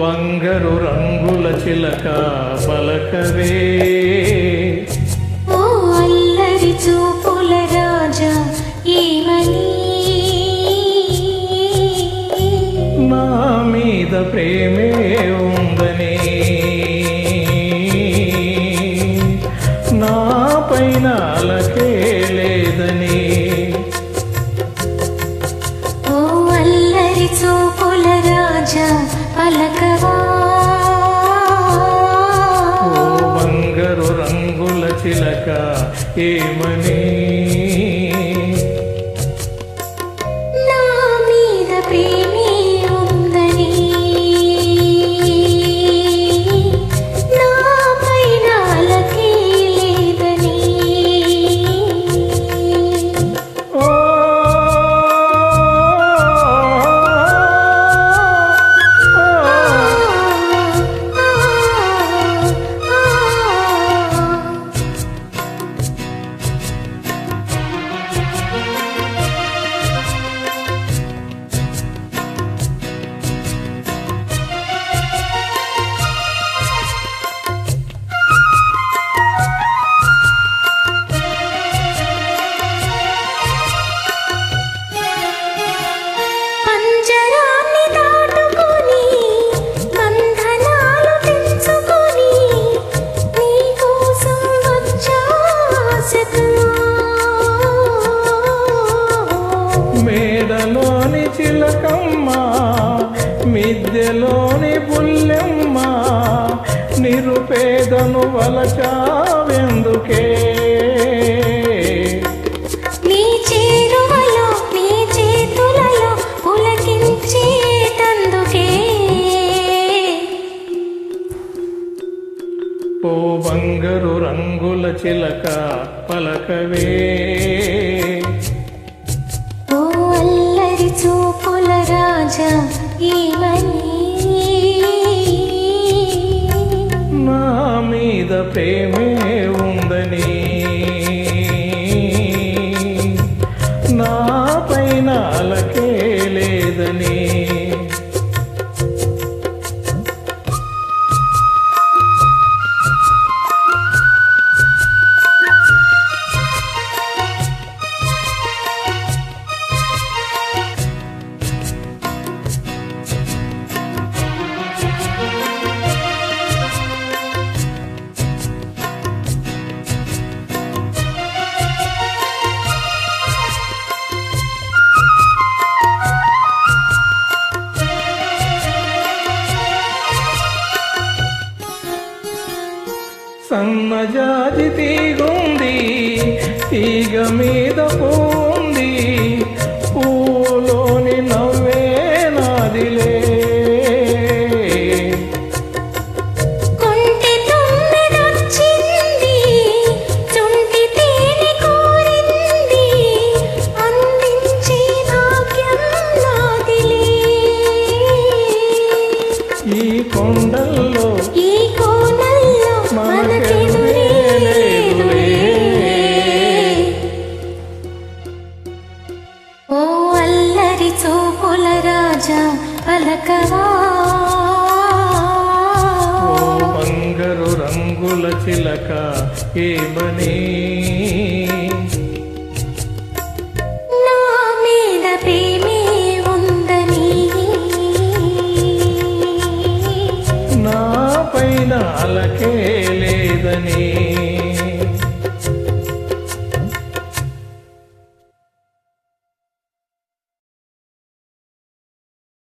బంగారు రంగుల చిలక పలకవే. ఓ అల్లరి చూపుల రాజా ఏమని నా మీద ప్రేమే ఉందని. నా పైన అలకే లేదని. ఓ అల్లరి చూపుల రాజా ఏమని నా మేడలోని చిలకమ్మ మిద్దెలోని పుల్లెమ్మ నిరుపేదను వలచావెందుకే? ఓ బంగారు రంగుల చిలక పలకవే. రాజా ఏమని నా మీద ప్రేమే సన్నజాజి తీగుంది తీగ మీద పోంది. పూలోని నవ్వే నాదిలే. కొంటె తొమ్మిదొచ్చింది ఓ అల్లరి చూపుల రాజా పలకవా? ఓ బంగారు రంగుల చిలక ఏమనే?